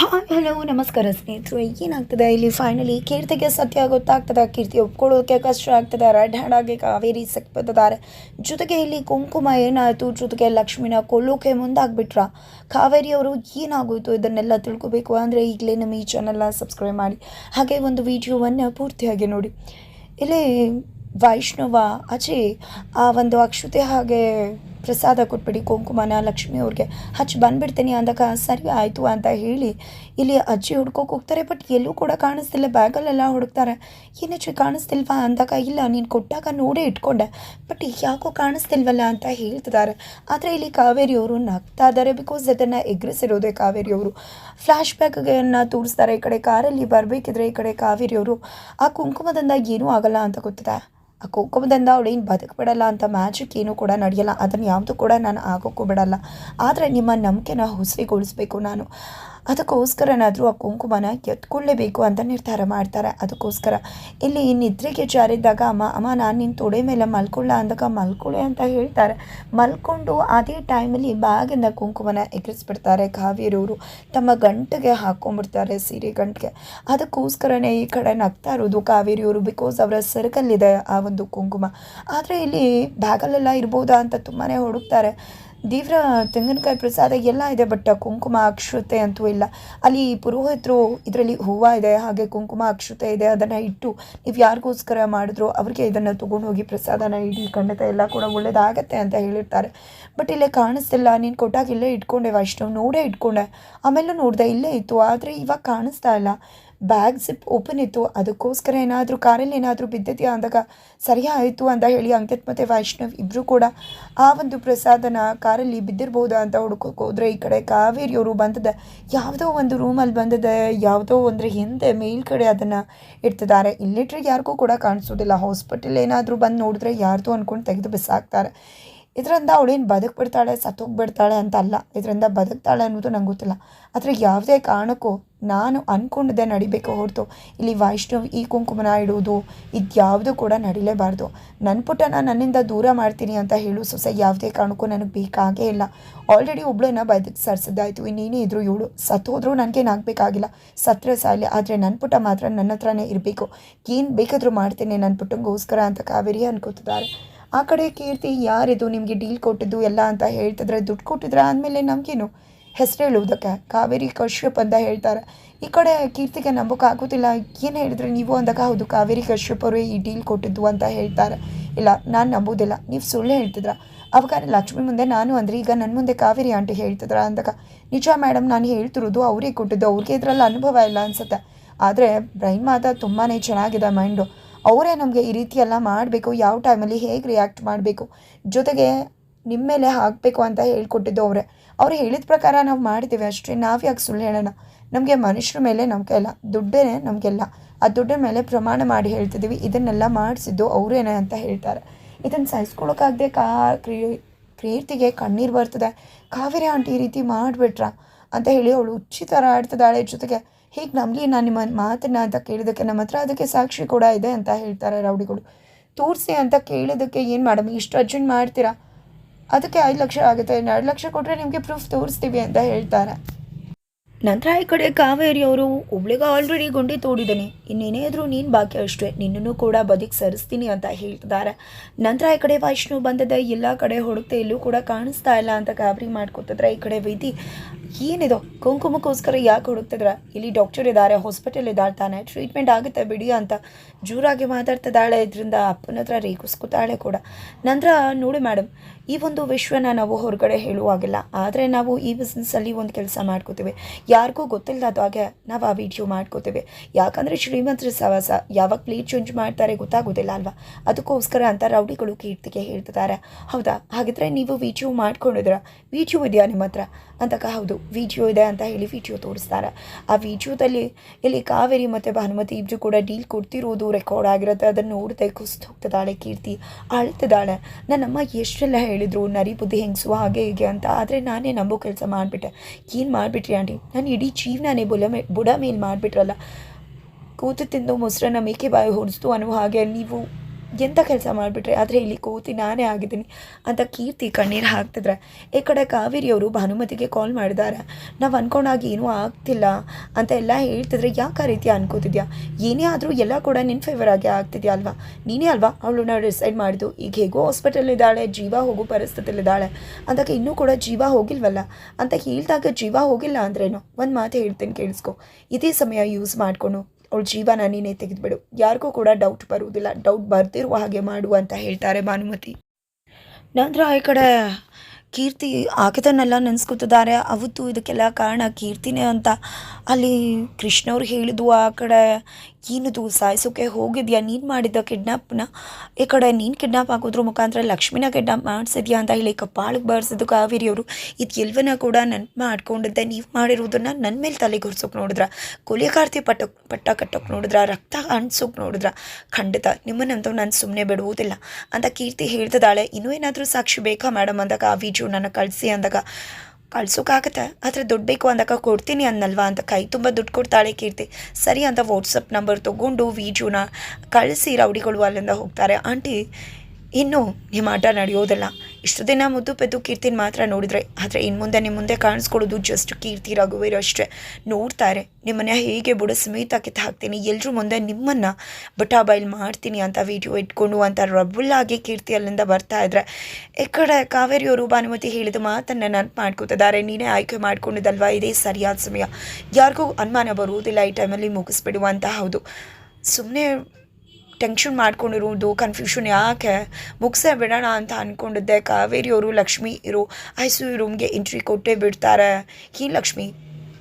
Hi hello, ನಮಸ್ಕಾರ ಸ್ನೇಹಿತರು, ಏನಾಗ್ತದೆ? ಇಲ್ಲಿ ಫೈನಲಿ ಕೀರ್ತಿಗೆ ಸತ್ಯ ಗೊತ್ತಾಗ್ತದೆ. ಕೀರ್ತಿ ಒಪ್ಕೊಳ್ಳೋಕೆ ಕಷ್ಟ ಆಗ್ತದೆ. ರೆಡ್ ಹ್ಯಾಂಡ್ ಆಗಿ ಕಾವೇರಿ ಸಿಕ್ಬಿದ್ದಾರೆ ಜೊತೆಗೆ ಇಲ್ಲಿ ಕುಂಕುಮ ಏನಾಯಿತು? ಜೊತೆಗೆ ಲಕ್ಷ್ಮಿನ ಕೊಲ್ಲೋಕೆ ಮುಂದಾಗ್ಬಿಟ್ರ? ಕಾವೇರಿ ಅವರು ಏನಾಗೋಯ್ತು? ಇದನ್ನೆಲ್ಲ ತಿಳ್ಕೊಬೇಕು ಅಂದರೆ ಈಗಲೇ ನಮ್ಮ ಈ ಚಾನಲ್ನ ಸಬ್ಸ್ಕ್ರೈಬ್ ಮಾಡಿ. ಹಾಗೆ ಒಂದು ವಿಡಿಯೋವನ್ನು ಪೂರ್ತಿಯಾಗಿ ನೋಡಿ. ಇಲ್ಲಿ ವೈಷ್ಣವ ಆಚೆ ಆ ಒಂದು ಅಕ್ಷತೆ ಹಾಗೆ ಪ್ರಸಾದ ಕೊಟ್ಬಿಡಿ, ಕುಂಕುಮನ, ಲಕ್ಷ್ಮಿ ಅವ್ರಿಗೆ. ಹಚ್ಚಿ ಬಂದ್ಬಿಡ್ತೀನಿ ಅಂದಾಗ, ಸರಿ ಆಯಿತು ಅಂತ ಹೇಳಿ, ಇಲ್ಲಿ ಅಜ್ಜಿ ಹುಡ್ಕೋಕೆ ಹೋಗ್ತಾರೆ ಬಟ್ ಎಲ್ಲೂ ಕೂಡ ಕಾಣಿಸ್ತಿಲ್ಲ, ಬ್ಯಾಗಲ್ಲೆಲ್ಲ ಹುಡುಕ್ತಾರೆ. ಏನಚ್ಚಿ ಕಾಣಿಸ್ತಿಲ್ವಾ ಅಂದಾಗ, ಇಲ್ಲ, ನೀನು ಕೊಟ್ಟಾಗ ನೋಡೇ ಇಟ್ಕೊಂಡೆ ಬಟ್ ಯಾಕೋ ಕಾಣಿಸ್ತಿಲ್ವಲ್ಲ ಅಂತ ಹೇಳ್ತಿದ್ದಾರೆ. ಆದರೆ ಇಲ್ಲಿ ಕಾವೇರಿಯವರು ನಗ್ತಾ ಇದ್ದಾರೆ ಬಿಕಾಸ್ ಅದನ್ನು ಎಗ್ರಿಸಿರೋದೇ ಕಾವೇರಿಯವರು ಫ್ಲ್ಯಾಶ್ ಬ್ಯಾಕ್ಗಳನ್ನು ತೋರಿಸ್ತಾರೆ, ಈ ಕಡೆ ಕಾರಲ್ಲಿ ಬರಬೇಕಿದ್ರೆ ಈ ಕಡೆ ಕಾವೇರಿಯವರು ಆ ಕುಂಕುಮದಿಂದ ಏನೂ ಆಗಲ್ಲ ಅಂತ ಗೊತ್ತಿದೆ ಆ ಕುಂಕುಮದಿಂದ ಅವಳೇನು ಬದುಕಬಿಡಲ್ಲ ಅಂತ ಮ್ಯಾಜಿಕ್ ಏನೂ ಕೂಡ ನಡೆಯಲ್ಲ. ಅದನ್ನು ಯಾವುದು ಕೂಡ ನಾನು ಆಗೋಕ್ಕೂ ಬಿಡಲ್ಲ. ಆದರೆ ನಿಮ್ಮ ನಂಬಿಕೆನ ಹುಸಿಗೊಳಿಸ್ಬೇಕು ನಾನು. ಅದಕ್ಕೋಸ್ಕರನಾದರೂ ಆ ಕುಂಕುಮನ ಎತ್ಕೊಳ್ಳೇಬೇಕು ಅಂತ ನಿರ್ಧಾರ ಮಾಡ್ತಾರೆ. ಅದಕ್ಕೋಸ್ಕರ ಇಲ್ಲಿ ನಿದ್ರೆಗೆ ಜಾರಿದ್ದಾಗ ಅಮ್ಮ ಅಮ್ಮ, ನಾನು ನಿನ್ನ ತೊಡೆ ಮೇಲೆ ಮಲ್ಕೊಳ್ಳ ಅಂದಾಗ ಮಲ್ಕೊಳ್ಳೆ ಅಂತ ಹೇಳ್ತಾರೆ. ಮಲ್ಕೊಂಡು ಅದೇ ಟೈಮಲ್ಲಿ ಬ್ಯಾಗಿಂದ ಕುಂಕುಮನ ಎಗರಿಸ್ಬಿಡ್ತಾರೆ ಕಾವೇರಿಯವರು. ತಮ್ಮ ಗಂಟೆಗೆ ಹಾಕ್ಕೊಂಡ್ಬಿಡ್ತಾರೆ ಸೀರೆ ಗಂಟಿಗೆ. ಅದಕ್ಕೋಸ್ಕರನೇ ಈ ಕಡೆ ನಗ್ತಾ ಇರೋದು ಕಾವೇರಿಯವರು ಬಿಕಾಸ್ ಅವರ ಸರ್ಕಲ್ಲಿದೆ ಆ ಒಂದು ಕುಂಕುಮ. ಆದರೆ ಇಲ್ಲಿ ಬ್ಯಾಗಲ್ಲೆಲ್ಲ ಇರ್ಬೋದಾ ಅಂತ ತುಂಬಾ ಹುಡುಕ್ತಾರೆ. ದೇವ್ರ ತೆಂಗಿನಕಾಯಿ ಪ್ರಸಾದ ಎಲ್ಲ ಇದೆ ಬಟ್ ಕುಂಕುಮ, ಅಕ್ಷತೆ ಅಂತೂ ಇಲ್ಲ. ಅಲ್ಲಿ ಪುರೋಹಿತರು ಇದರಲ್ಲಿ ಹೂವು ಇದೆ, ಹಾಗೆ ಕುಂಕುಮ, ಅಕ್ಷತೆ ಇದೆ, ಅದನ್ನು ಇಟ್ಟು ನೀವು ಯಾರಿಗೋಸ್ಕರ ಮಾಡಿದ್ರು ಅವ್ರಿಗೆ ಇದನ್ನು ತೊಗೊಂಡು ಹೋಗಿ ಪ್ರಸಾದನ ಇಡೀ ಖಂಡಿತ ಎಲ್ಲ ಕೂಡ ಒಳ್ಳೇದಾಗತ್ತೆ ಅಂತ ಹೇಳಿರ್ತಾರೆ. ಬಟ್ ಇಲ್ಲೇ ಕಾಣಿಸ್ತಿಲ್ಲ, ನೀನು ಕೊಟ್ಟಾಗ ಇಲ್ಲೇ ಇಟ್ಕೊಂಡೆ ವೈಷ್ಣವ್ ನೋಡೇ ಇಟ್ಕೊಂಡೆ. ಆಮೇಲೆ ನೋಡಿದೆ ಇಲ್ಲೇ ಇತ್ತು, ಆದರೆ ಇವಾಗ ಕಾಣಿಸ್ತಾ ಇಲ್ಲ. ಬ್ಯಾಗ್ ಜಿಪ್ ಓಪನ್ ಇತ್ತು. ಅದಕ್ಕೋಸ್ಕರ ಏನಾದರೂ ಕಾರಲ್ಲಿ ಏನಾದರೂ ಬಿದ್ದಿದೆಯಾ ಅಂದಾಗ, ಸರಿ ಆಯಿತು ಅಂತ ಹೇಳಿ ಅಂಕಿತ್ ಮತ್ತು ವೈಷ್ಣವ್ ಇಬ್ಬರು ಕೂಡ ಆ ಒಂದು ಪ್ರಸಾದನ ಕಾರಲ್ಲಿ ಬಿದ್ದಿರ್ಬೋದಾ ಅಂತ ಹುಡುಕೋಕೆ ಹೋದ್ರೆ ಈ ಕಡೆ ಕಾವೇರಿಯವರು ಬಂದದ. ಯಾವುದೋ ಒಂದು ರೂಮಲ್ಲಿ ಬಂದದ, ಯಾವುದೋ ಅಂದರೆ ಹಿಂದೆ ಮೇಲ್ಗಡೆ ಅದನ್ನು ಇಡ್ತಿದ್ದಾರೆ ಇಲ್ಲಿಟ್ರೆ ಯಾರಿಗೂ ಕೂಡ ಕಾಣಿಸೋದಿಲ್ಲ. ಹಾಸ್ಪಿಟಲ್ ಏನಾದರೂ ಬಂದು ನೋಡಿದ್ರೆ ಯಾರ್ದು ಅಂದ್ಕೊಂಡು ತೆಗೆದು ಬಿಸಾಕ್ತಾರೆ. ಇದರಿಂದ ಅವಳೇನು ಬದುಕ್ಬಿಡ್ತಾಳೆ, ಸತ್ತೋಗ್ಬಿಡ್ತಾಳೆ ಅಂತ ಅಲ್ಲ ಇದರಿಂದ ಬದುಕ್ತಾಳೆ ಅನ್ನೋದು ನಂಗೆ ಗೊತ್ತಿಲ್ಲ. ಆದರೆ ಯಾವುದೇ ಕಾರಣಕ್ಕೂ ನಾನು ಅಂದ್ಕೊಂಡಿದ್ದೆ ನಡಿಬೇಕು ಹೊರತು. ಇಲ್ಲಿ ವೈಷ್ಣವ್ ಈ ಕುಂಕುಮನ ಇಡುವುದು ಇದ್ಯಾವುದು ಕೂಡ ನಡಿಲೇಬಾರ್ದು. ನನ್ನ ಪುಟ್ಟನ ನನ್ನಿಂದ ದೂರ ಮಾಡ್ತೀನಿ ಅಂತ ಹೇಳು ಸೊಸೆ. ಯಾವುದೇ ಕಾರಣಕ್ಕೂ ನನಗೆ ಬೇಕಾಗೇ ಇಲ್ಲ. ಆಲ್ರೆಡಿ ಒಬ್ಳನ್ನ ಬದುಕು ಸರ್ಸಿದ್ದಾಯ್ತು. ಇನ್ನೇನೇ ಇದ್ರು ಇವಳು. ಸತ್ತೋದ್ರೂ ನನಗೇನಾಗಬೇಕಾಗಿಲ್ಲ ಸತ್ತರೆ ಸಾಯಲಿ. ಆದರೆ ನನ್ನ ಪುಟ್ಟ ಮಾತ್ರ ನನ್ನ ಹತ್ರನೇ ಇರಬೇಕು. ಏನು ಬೇಕಾದರೂ ಮಾಡ್ತೀನಿ ನನ್ನ ಪುಟ್ಟಂಗೋಸ್ಕರ ಅಂತ ಕಾವೇರಿ ಅನ್ಕೋತಿದ್ದಾರೆ. ಆ ಕಡೆ ಕೀರ್ತಿ, ಯಾರಿದು ನಿಮಗೆ ಡೀಲ್ ಕೊಟ್ಟಿದ್ದು ಎಲ್ಲ ಅಂತ ಹೇಳ್ತಿದ್ರೆ, ದುಡ್ಡು ಕೊಟ್ಟಿದ್ರೆ ಆದಮೇಲೆ ನಮಗೇನು? ಹೆಸರು ಹೇಳುವುದಕ್ಕೆ? ಕಾವೇರಿ ಕಶ್ಯಪ್ ಅಂತ ಹೇಳ್ತಾರೆ. ಈ ಕಡೆ ಕೀರ್ತಿಗೆ ನಂಬೋಕ್ಕಾಗೋದಿಲ್ಲ ಏನು ಹೇಳಿದ್ರೆ ನೀವು ಅಂದಾಗ? ಹೌದು, ಕಾವೇರಿ ಕಶ್ಯಪ್ ಅವರು ಈ ಡೀಲ್ ಕೊಟ್ಟಿದ್ದು ಅಂತ ಹೇಳ್ತಾರೆ. ಇಲ್ಲ, ನಾನು ನಂಬೋದಿಲ್ಲ. ನೀವು ಸುಳ್ಳು ಹೇಳ್ತಿದ್ರ. ಅವಾಗ ಲಕ್ಷ್ಮಿ ಮುಂದೆ ನಾನು ಅಂದರೆ ಈಗ ನನ್ನ ಮುಂದೆ ಕಾವೇರಿ ಆಂಟಿ ಹೇಳ್ತಿದ್ರ ಅಂದಾಗ, ನಿಜ ಮೇಡಮ್ ನಾನು ಹೇಳ್ತಿರೋದು ಅವರೇ ಕೊಟ್ಟಿದ್ದು, ಅವ್ರಿಗೆ ಇದರಲ್ಲಿ ಅನುಭವ ಇಲ್ಲ ಅನ್ಸುತ್ತೆ. ಆದರೆ ಬ್ರೈನ್ ಮಾತ್ರ ತುಂಬಾ ಚೆನ್ನಾಗಿದೆ ಮೈಂಡು ಅವರೇ ನಮಗೆ ಈ ರೀತಿ ಎಲ್ಲ ಮಾಡಬೇಕು, ಯಾವ ಟೈಮಲ್ಲಿ ಹೇಗೆ ರಿಯಾಕ್ಟ್ ಮಾಡಬೇಕು, ಜೊತೆಗೆ ನಿಮ್ಮ ಮೇಲೆ ಹಾಕಬೇಕು ಅಂತ ಹೇಳ್ಕೊಟ್ಟಿದ್ದು ಅವರೇ. ಅವ್ರು ಹೇಳಿದ ಪ್ರಕಾರ ನಾವು ಮಾಡ್ತೀವಿ ಅಷ್ಟೇ, ನಾವು ಯಾಕೆ ಸುಳ್ಳು ಹೇಳೋಣ? ನಮಗೆ ಮನುಷ್ಯರ ಮೇಲೆ ನಂಬಿಕೆ ಇಲ್ಲ ದುಡ್ಡೇ ನಮಗೆಲ್ಲ ಆ ದುಡ್ಡಿನ ಮೇಲೆ ಪ್ರಮಾಣ ಮಾಡಿ ಹೇಳ್ತಿದ್ದೀವಿ ಇದನ್ನೆಲ್ಲ ಮಾಡಿಸಿದ್ದು ಅವರೇನೆ ಅಂತ ಹೇಳ್ತಾರೆ. ಇದನ್ನು ಸಹಿಸ್ಕೊಳಕ್ಕಾಗದೆ ಕಾ ಕೀರ್ತಿಗೆ ಕಣ್ಣೀರು ಬರ್ತದೆ. ಕಾವೇರಿ ಆಂಟಿ ಈ ರೀತಿ ಮಾಡಿಬಿಟ್ರ? ಅಂತ ಹೇಳಿ ಅವಳು ಹುಚ್ಚಿ ಥರ ಜೊತೆಗೆ. ಹೀಗೆ ನಂಬಲಿ ನಾನು ನಿಮ್ಮ ಮಾತನ್ನು ಅಂತ ಕೇಳಿದ್ದಕ್ಕೆ ನಮ್ಮ ಹತ್ರ ಅದಕ್ಕೆ ಸಾಕ್ಷಿ ಕೂಡ ಇದೆ ಅಂತ ಹೇಳ್ತಾರೆ ರೌಡಿಗಳು. ತೋರಿಸಿ ಅಂತ ಕೇಳಿದ್ದಕ್ಕೆ ಏನು ಮೇಡಮ್, ಇಷ್ಟು ಅರ್ಜೆಂಟ್ ಮಾಡ್ತೀರಾ? ಅದಕ್ಕೆ ಐದು ಲಕ್ಷ ಆಗುತ್ತೆ, ಎರಡು ಲಕ್ಷ ಕೊಟ್ಟರೆ ನಿಮಗೆ ಪ್ರೂಫ್ ತೋರಿಸ್ತೀವಿ ಅಂತ ಹೇಳ್ತಾರೆ. ನಂತರ ಈ ಕಡೆ ಕಾವೇರಿ ಅವರು ಒಬ್ಳಿಗೆ ಆಲ್ರೆಡಿ ಗುಂಡಿ ತೋಡಿದ್ದಾನೆ ಇನ್ನೇನೇದ್ರೂ ನೀನು ಬಾಕಿ ಅಷ್ಟೇ. ನಿನ್ನನ್ನು ಕೂಡ ಬದುಕಿ ಸರಿಸ್ತೀನಿ ಅಂತ ಹೇಳ್ತಿದ್ದಾರೆ ನಂತರ ಈ ಕಡೆ ವೈಷ್ಣು ಬಂದದ, ಎಲ್ಲ ಕಡೆ ಹುಡುಕ್ತೆ ಎಲ್ಲೂ ಕೂಡ ಕಾಣಿಸ್ತಾ ಇಲ್ಲ ಅಂತ ಗಾಬರಿ ಮಾಡ್ಕೊತಿದ್ರೆ ಈ ಕಡೆ ವೈದಿ ಏನಿದು? ಕುಂಕುಮಕ್ಕೋಸ್ಕರ ಯಾಕೆ ಹುಡುಕ್ತಿದ್ರ? ಇಲ್ಲಿ ಡಾಕ್ಟರ್ ಇದ್ದಾರೆ ಹಾಸ್ಪಿಟಲ್ ಇದ್ದಾರೆ ತಾನೆ. ಟ್ರೀಟ್ಮೆಂಟ್ ಆಗುತ್ತೆ ಬಿಡಿ ಅಂತ. ಜೋರಾಗಿ ಮಾತಾಡ್ತಿದ್ದಾಳೆ ಇದರಿಂದ ಅಪ್ಪನ ಹತ್ರ ರೇಗಿಸ್ಕೊತಾಳೆ ಕೂಡ. ನಂತರ ನೋಡಿ ಮೇಡಮ್ ಈ ಒಂದು ವಿಶ್ವನ ನಾವು ಹೊರಗಡೆ ಹೇಳುವಾಗಿಲ್ಲ. ಆದರೆ ನಾವು ಈ ಬಿಸ್ನೆಸ್ಸಲ್ಲಿ ಒಂದು ಕೆಲಸ ಮಾಡ್ಕೋತೀವಿ. ಯಾರಿಗೂ ಗೊತ್ತಿಲ್ಲದಾಗೆ ನಾವು ಆ ವಿಡಿಯೋ ಮಾಡ್ಕೋತೀವಿ. ಯಾಕಂದರೆ ಶ್ರೀಮಂತರ ಸವಾಸ ಯಾವಾಗ ಪ್ಲೇಟ್ ಚೇಂಜ್ ಮಾಡ್ತಾರೆ ಗೊತ್ತಾಗೋದಿಲ್ಲ ಅಲ್ವಾ? ಅದಕ್ಕೋಸ್ಕರ ಅಂತ ರೌಡಿಗಳು ಕೀರ್ತಿಗೆ ಹೇಳ್ತಿದ್ದಾರೆ. ಹೌದಾ? ಹಾಗಿದ್ರೆ ನೀವು ವಿಡಿಯೋ ಮಾಡ್ಕೊಂಡಿದ್ರ ವಿಡಿಯೋ ಇದೆಯಾ ನಿಮ್ಮ ಹತ್ರ? ಅಂದಾಗ ಹೌದು ವಿಡಿಯೋ ಇದೆ ಅಂತ ಹೇಳಿ ವಿಡಿಯೋ ತೋರಿಸ್ತಾರೆ. ಆ ವಿಡಿಯೋದಲ್ಲಿ ಇಲ್ಲಿ ಕಾವೇರಿ ಮತ್ತು ಭಾನುಮತಿ ಇಬ್ಬರು ಕೂಡ ಡೀಲ್ ಕೊಡ್ತಿರೋದು ರೆಕಾರ್ಡ್ ಆಗಿರುತ್ತೆ. ಅದನ್ನು ನೋಡ್ತಾ ಕುಸ್ತು ಹೋಗ್ತದಾಳೆ ಕೀರ್ತಿ ಅಳ್ತಿದ್ದಾಳೆ. ನನ್ನಮ್ಮ ಎಷ್ಟೆಲ್ಲ ಹೇಳಿದರು, ನರಿ ಬುದ್ಧಿ ಹೆಂಗಸು ಹಾಗೆ ಹೀಗೆ ಅಂತ. ಆದರೆ ನಾನೇ ನಂಬೋ ಕೆಲಸ ಮಾಡಿಬಿಟ್ಟೆ. ಏನು ಮಾಡಿಬಿಟ್ರಿ ಆಂಟಿ? ನಾನು ಇಡೀ ಜೀವನನೇ ಬುಡ ಮೇ ಬುಡ ಮೇಲೆ ಮಾಡಿಬಿಟ್ರಲ್ಲ. ಕೂತು ತಿಂದು ಮೊಸರನ್ನ ಮೇಕೆ ಬಾಯಿ ಹೊಡಿಸ್ತು ಅನ್ನುವ ಹಾಗೆ ನೀವು ಎಂಥ ಕೆಲಸ ಮಾಡಿಬಿಟ್ರೆ? ಆದರೆ ಇಲ್ಲಿ ಕೋತಿ ನಾನೇ ಆಗಿದ್ದೀನಿ ಅಂತ ಕೀರ್ತಿ ಕಣ್ಣೀರು ಹಾಕ್ತಿದ್ರೆ. ಈ ಕಡೆ ಕಾವೇರಿಯವರು ಭಾನುಮತಿಗೆ ಕಾಲ್ ಮಾಡಿದ್ದಾರೆ. ನಾವು ಅನ್ಕೊಂಡಾಗ ಏನೂ ಆಗ್ತಿಲ್ಲ ಅಂತ ಎಲ್ಲ ಹೇಳ್ತಿದ್ರೆ ಯಾಕೆ ಆ ರೀತಿ ಅನ್ಕೋತಿದ್ಯಾ? ಏನೇ ಆದರೂ ಎಲ್ಲ ಕೂಡ ನಿನ್ನ ಫೇವರ್ ಆಗಿ ಆಗ್ತಿದ್ಯಾ ಅಲ್ವಾ? ನೀನೇ ಅಲ್ವಾ ನಾವು ಡಿಸೈಡ್ ಮಾಡಿದ್ದು? ಈಗ ಹೇಗೋ ಹಾಸ್ಪಿಟಲ್ ಇದ್ದಾಳೆ, ಜೀವ ಹೋಗೋ ಪರಿಸ್ಥಿತಿಲಿದ್ದಾಳೆ. ಅಂದಾಗ ಇನ್ನೂ ಕೂಡ ಜೀವ ಹೋಗಿಲ್ವಲ್ಲ? ಅಂತ ಹೇಳ್ದಾಗ ಜೀವ ಹೋಗಿಲ್ಲ ಅಂದ್ರೇನು? ಒಂದು ಮಾತು ಹೇಳ್ತೀನಿ ಕೇಳಿಸ್ಕೊ. ಇದೇ ಸಮಯ ಯೂಸ್ ಮಾಡಿಕೊಂಡು ಅವಳ ಜೀವನ ನೀನೇ ತೆಗೆದುಬಿಡು. ಯಾರಿಗೂ ಕೂಡ ಡೌಟ್ ಬರುವುದಿಲ್ಲ. ಡೌಟ್ ಬರ್ದಿರುವ ಹಾಗೆ ಮಾಡು ಅಂತ ಹೇಳ್ತಾರೆ ಭಾನುಮತಿ. ನಂತರ ಈ ಕಡೆ ಕೀರ್ತಿ ಆಕೆತನ್ನೆಲ್ಲ ನೆನೆಸ್ಕೊತಿದ್ದಾರೆ. ಅವತ್ತು ಇದಕ್ಕೆಲ್ಲ ಕಾರಣ ಕೀರ್ತಿನೇ ಅಂತ. ಅಲ್ಲಿ ಕೃಷ್ಣವ್ರು ಹೇಳಿದ್ವು ಆ ಕಡೆ ಏನದು ಸಾಯಿಸೋಕೆ ಹೋಗಿದ್ಯಾ? ನೀನು ಮಾಡಿದ್ದ ಕಿಡ್ನಾಪ್ನ ಈ ಕಡೆ ನೀನು ಕಿಡ್ನಾಪ್ ಆಗೋದ್ರ ಮುಖಾಂತರ ಲಕ್ಷ್ಮಿನ ಕಿಡ್ನಾಪ್ ಮಾಡಿಸಿದ್ಯಾ ಅಂತ ಹೇಳಿ ಕಪಾಳಿಗೆ ಬಾರಿಸಿದ್ದು ಕಾವೇರಿಯವರು ಇದು ಎಲ್ವನ ಕೂಡ ನೆನ್ಪು ಮಾಡ್ಕೊಂಡಿದ್ದೆ ನೀವು ಮಾಡಿರೋದನ್ನು ನನ್ನ ಮೇಲೆ ತಲೆ ಗುರ್ಸೋಕೆ ನೋಡಿದ್ರ? ಕೊಲೆಗಾರ್ತಿ ಪಟ್ಟ ಪಟ್ಟ ಕಟ್ಟೋಕೆ ನೋಡಿದ್ರ? ರಕ್ತ ಅಣಿಸೋಕೆ ನೋಡಿದ್ರ? ಖಂಡಿತ ನಿಮ್ಮನ್ನಂತೂ ನಾನು ಸುಮ್ಮನೆ ಬಿಡುವುದಿಲ್ಲ ಅಂತ ಕೀರ್ತಿ ಹೇಳ್ತಿದ್ದಾಳೆ. ಇನ್ನೂ ಏನಾದರೂ ಸಾಕ್ಷಿ ಬೇಕಾ ಮೇಡಮ್ ಅಂದಾಗ? ಆ ನನ್ನ ಕಳಿಸಿ ಅಂದಾಗ ಕಳ್ಸೋಕ್ಕಾಗತ್ತೆ ಆದರೆ ದುಡ್ಡು ಬೇಕು ಅಂದಾಗ ಕೊಡ್ತೀನಿ ಅನ್ನಲ್ವಾ ಅಂತ ಕೈ ತುಂಬ ದುಡ್ಡು ಕೊಡ್ತಾಳೆ ಕೀರ್ತಿ. ಸರಿ ಅಂತ ವಾಟ್ಸಪ್ ನಂಬರ್ ತೊಗೊಂಡು ವೀಜುನ ಕಳಿಸಿ ರೌಡಿಗಳು ಅಲ್ಲಿಂದ ಹೋಗ್ತಾರೆ. ಆಂಟಿ ಇನ್ನು ನಿಮ್ಮ ಆಟ ನಡೆಯೋದಲ್ಲ. ಇಷ್ಟು ದಿನ ಮುದ್ದು ಪೆದ್ದು ಕೀರ್ತಿನ ಮಾತ್ರ ನೋಡಿದ್ರೆ. ಆದರೆ ಇನ್ನು ಮುಂದೆ ನಿಮ್ಮ ಮುಂದೆ ಕಾಣಿಸ್ಕೊಳ್ಳೋದು ಜಸ್ಟ್ ಕೀರ್ತಿ, ರಘುವೀರ್ ಅಷ್ಟೇ. ನೋಡ್ತಾರೆ. ನಿಮ್ಮನ್ನ ಹೇಗೆ ಬುಡ ಸಮೇತ ಕಿತ್ತು ಹಾಕ್ತೀನಿ. ಎಲ್ಲರೂ ಮುಂದೆ ನಿಮ್ಮನ್ನು ಬಟಾ ಬೈಲ್ ಮಾಡ್ತೀನಿ ಅಂತ ವಿಡಿಯೋ ಇಟ್ಕೊಂಡು ಅಂತ ರಬ್ಬುಲ್ಲಾಗಿ ಕೀರ್ತಿ ಅಲ್ಲಿಂದ ಬರ್ತಾ ಇದ್ರೆ. ಈ ಕಡೆ ಕಾವೇರಿಯವರು ಭಾನುಮತಿ ಹೇಳಿದ ಮಾತನ್ನು ನೆನಪು ಮಾಡ್ಕೋತಿದ್ದಾರೆ. ನೀನೇ ಆಯ್ಕೆ ಮಾಡ್ಕೊಂಡಿದ್ದಲ್ವಾ? ಇದೇ ಸರಿಯಾದ ಸಮಯ. ಯಾರಿಗೂ ಅನುಮಾನ ಬರುವುದಿಲ್ಲ. ಈ ಟೈಮಲ್ಲಿ ಮುಗಿಸ್ಬಿಡುವಂತಹ ಹೌದು. ಸುಮ್ಮನೆ ಟೆನ್ಷನ್ ಮಾಡ್ಕೊಂಡಿರೋದು ಕನ್ಫ್ಯೂಷನ್ ಯಾಕೆ? ಮುಗಿಸೇ ಬಿಡೋಣ ಅಂತ ಅಂದ್ಕೊಂಡಿದ್ದೆ ಕಾವೇರಿಯವರು ಲಕ್ಷ್ಮಿ ಇರೋ, ಐಸು ರೂಮ್ಗೆ ಎಂಟ್ರಿ ಕೊಟ್ಟೇ ಬಿಡ್ತಾರೆ. ಹೀ ಲಕ್ಷ್ಮಿ?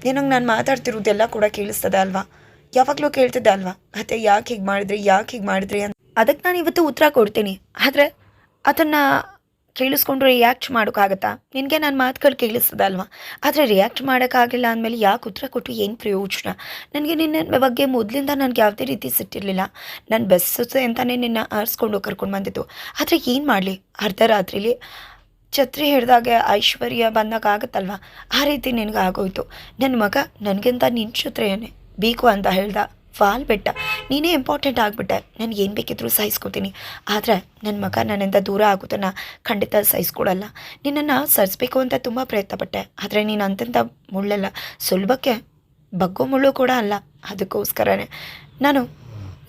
ಏನಂಗೆ ನಾನು ಮಾತಾಡ್ತಿರೋದೆಲ್ಲ ಕೂಡ ಕೇಳಿಸ್ತದೆ ಅಲ್ವಾ? ಯಾವಾಗಲೂ ಕೇಳ್ತಿದ್ದೆ ಅಲ್ವಾ? ಮತ್ತೆ ಯಾಕೆ ಹೀಗೆ ಮಾಡಿದ್ರಿ, ಯಾಕೆ ಹೀಗೆ ಮಾಡಿದ್ರಿ ಅಂತ. ಅದಕ್ಕೆ ನಾನು ಇವತ್ತು ಉತ್ತರ ಕೊಡ್ತೀನಿ. ಆದರೆ, ಅದನ್ನು ಕೇಳಿಸ್ಕೊಂಡು ರಿಯಾಕ್ಟ್ ಮಾಡೋಕ್ಕಾಗತ್ತಾ? ನಿನಗೆ ನನ್ನ ಮಾತುಗಳು ಕೇಳಿಸ್ತದಲ್ವಾ? ಆದರೆ ರಿಯಾಕ್ಟ್ ಮಾಡೋಕ್ಕಾಗಿಲ್ಲ ಅಂದಮೇಲೆ ಯಾಕೆ ಉತ್ತರ ಕೊಟ್ಟು ಏನು ಪ್ರಯೋಜನ? ನನಗೆ ನಿನ್ನ ಬಗ್ಗೆ ಮೊದಲಿಂದ ನನಗೆ ಯಾವುದೇ ರೀತಿ ಸಿಟ್ಟಿರಲಿಲ್ಲ. ನಾನು ಬಸ್ ಸುತ್ತೆ ಅಂತಲೇ ನಿನ್ನ ಆರಿಸ್ಕೊಂಡು ಕರ್ಕೊಂಡು ಬಂದಿತ್ತು ಆದರೆ ಏನು ಮಾಡಲಿ? ಅರ್ಧ ರಾತ್ರಿಲಿ ಛತ್ರಿ ಹಿಡ್ದಾಗ ಐಶ್ವರ್ಯ ಬಂದಾಗ ಆಗುತ್ತಲ್ವ ಆ ರೀತಿ ನಿನಗೆ ಆಗೋಯ್ತು. ನನ್ನ ಮಗ ನನಗಿಂತ ನಿನ್ನ ಛತ್ರಿಯೇ ಬೇಕು ಅಂತ ಹೇಳ್ದ. ವಾಲ್ ಬೆಟ್ಟ. ನೀನೇ ಇಂಪಾರ್ಟೆಂಟ್ ಆಗಿಬಿಟ್ಟೆ. ನಾನು ಏನು ಬೇಕಿದ್ರೂ ಸಹಿಸ್ಕೊತೀನಿ. ಆದರೆ ನನ್ನ ಮಗ ನನ್ನಿಂದ ದೂರ ಆಗೋದನ್ನು ಖಂಡಿತ ಸಹಿಸ್ಕೊಡಲ್ಲ. ನಿನ್ನನ್ನು ಸರಿಸ್ಬೇಕು ಅಂತ ತುಂಬ ಪ್ರಯತ್ನ ಪಟ್ಟೆ ಆದರೆ ನೀನು ಅಂತಂತ ಮುಳ್ಳಲ್ಲ. ಸುಲಭಕ್ಕೆ ಬಗ್ಗೋ ಮುಳ್ಳು ಕೂಡ ಅಲ್ಲ. ಅದಕ್ಕೋಸ್ಕರನೇ ನಾನು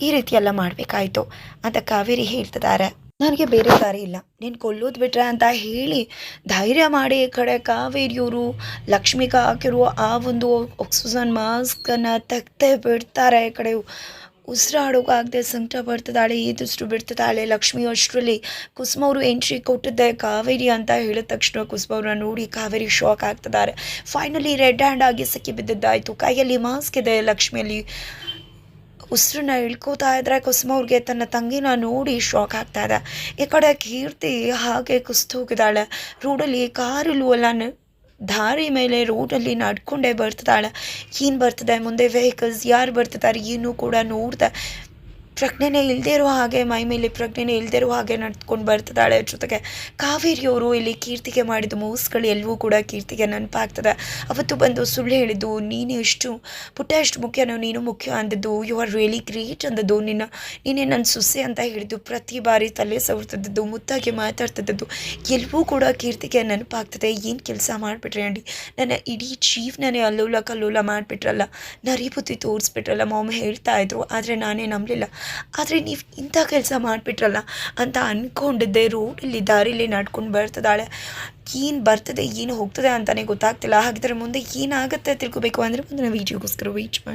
ಈ ರೀತಿಯೆಲ್ಲ ಮಾಡಬೇಕಾಯ್ತು ಅಂತ ಕಾವೇರಿ ಹೇಳ್ತಿದ್ದಾರೆ. ನನಗೆ ಬೇರೆ ದಾರಿ ಇಲ್ಲ. ನೀನು ಕೊಲ್ಲೋದು ಬಿಟ್ರೆ ಅಂತ ಹೇಳಿ ಧೈರ್ಯ ಮಾಡಿ ಈ ಕಡೆ ಕಾವೇರಿಯವರು, ಲಕ್ಷ್ಮಿಕಾ ಹಾಕಿರುವ ಆ ಒಂದು ಆಕ್ಸಿಜನ್ ಮಾಸ್ಕನ್ನು ತೆಗ್ದೇ ಬಿಡ್ತಾರೆ ಈ ಕಡೆ. ಉಸಿರಾಡೋಕ್ಕಾಗದೆ ಸಂಕಟ ಬರ್ತದಾಳೆ ಈದಷ್ಟು ಬಿಡ್ತದಾಳೆ ಲಕ್ಷ್ಮಿ ಅಷ್ಟರಲ್ಲಿ. ಕುಸುಮ ಅವರು ಎಂಟ್ರಿ ಕೊಟ್ಟಿದ್ದೆ ಕಾವೇರಿ ಅಂತ ಹೇಳಿದ ತಕ್ಷಣ ಕುಸುಮ ಅವ್ರನ್ನ ನೋಡಿ ಕಾವೇರಿ ಶಾಕ್ ಆಗ್ತಿದ್ದಾರೆ. ಫೈನಲಿ ರೆಡ್ ಹ್ಯಾಂಡ್ ಆಗಿ ಸಿಕ್ಕಿ ಬಿದ್ದಿದ್ದಾಯಿತು. ಕೈಯಲ್ಲಿ ಮಾಸ್ಕ್ ಇದೆ ಲಕ್ಷ್ಮಿಯಲ್ಲಿ. ಉಸಿರನ್ನ ಇಳ್ಕೋತಾ ಇದ್ರೆ ಕುಸುಮ ಅವ್ರಿಗೆ ತನ್ನ ತಂಗಿನ ನೋಡಿ ಶಾಕ್ ಆಗ್ತಾ ಇದೆ. ಈ ಕಡೆ ಕೀರ್ತಿ ಹಾಗೆ ಕುಸ್ತು ಹೋಗಿದ್ದಾಳೆ. ರೋಡಲ್ಲಿ ಕಾರಲ್ಲೂ ಎಲ್ಲ ನ- ದಾರಿ ಮೇಲೆ ರೋಡಲ್ಲಿ ನಡ್ಕೊಂಡೇ ಬರ್ತಿದ್ದಾಳೆ. ಏನು ಬರ್ತದೆ? ಮುಂದೆ ವೆಹಿಕಲ್ಸ್ ಯಾರು ಬರ್ತಿದ್ದಾರೆ? ಏನೂ ಕೂಡ ನೋಡ್ದೆ. ಪ್ರಜ್ಞೆನೇ ಇಲ್ಲದೇ ಇರೋ ಹಾಗೆ, ಮೈ ಮೇಲೆ ಪ್ರಜ್ಞೆನೇ ಇಲ್ಲದೆ ಇರೋ ಹಾಗೆ ನಡ್ಕೊಂಡು ಬರ್ತಿದ್ದಾಳೆ ಜೊತೆಗೆ. ಕಾವೇರಿಯವರು ಇಲ್ಲಿ ಕೀರ್ತಿಗೆ ಮಾಡಿದ ಮೂವ್ಸ್ಗಳು ಎಲ್ಲವೂ ಕೂಡ ಕೀರ್ತಿಗೆ ನೆನಪಾಗ್ತದೆ. ಅವತ್ತು ಬಂದು ಸುಳ್ಳು ಹೇಳಿದ್ದು, ನೀನು ಎಷ್ಟು ಪುಟ್ಟ ಎಷ್ಟು ಮುಖ್ಯನೋ, ನೀನು ಮುಖ್ಯ ಅಂದದ್ದು ಯು ಆರ್ ರಿಯಲಿ ಗ್ರೇಟ್ ಅಂದದ್ದು, ನಿನ್ನ, ನೀನೇ ನನ್ನ ಸುಸೆ ಅಂತ ಹೇಳಿದ್ದು, ಪ್ರತಿ ಬಾರಿ ತಲೆ ಸವರ್ತಿದ್ದದ್ದು ಮುತ್ತಾಗಿ ಮಾತಾಡ್ತಿದ್ದದ್ದು ಎಲ್ಲವೂ ಕೂಡ ಕೀರ್ತಿಗೆ ನೆನಪಾಗ್ತದೆ. ಏನು ಕೆಲಸ ಮಾಡಿಬಿಟ್ರೆ ಅಂಡಿ? ನನ್ನ ಇಡೀ ಜೀವನನೇ ಅಲ್ಲೋಲ ಕಲ್ಲೋಲ ಮಾಡಿಬಿಟ್ರಲ್ಲ ನರಿ ಬುದ್ಧಿ ತೋರಿಸ್ಬಿಟ್ರಲ್ಲ, ಮಾಮ್ ಹೇಳ್ತಾ ಇದ್ರು, ಆದರೆ ನಾನೇ ನಂಬಲಿಲ್ಲ. ಆದರೆ ನೀವು ಇಂಥ ಕೆಲಸ ಮಾಡಿಬಿಟ್ರಲ್ಲ ಅಂತ ಅಂದ್ಕೊಂಡಿದ್ದೆ ರೋಡಲ್ಲಿ ದಾರಿಲಿ ನಡ್ಕೊಂಡು ಬರ್ತದಾಳೆ ಏನು ಬರ್ತದೆ, ಏನು ಹೋಗ್ತದೆ ಅಂತಲೇ ಗೊತ್ತಾಗ್ತಿಲ್ಲ. ಹಾಗಿದ್ರೆ ಮುಂದೆ ಏನಾಗುತ್ತೆ ತಿಳ್ಕೊಬೇಕು ಅಂದರೆ ಮುಂದಿನ ವೀಡಿಯೋಗೋಸ್ಕರ ವೇಟ್ ಮಾಡಿ.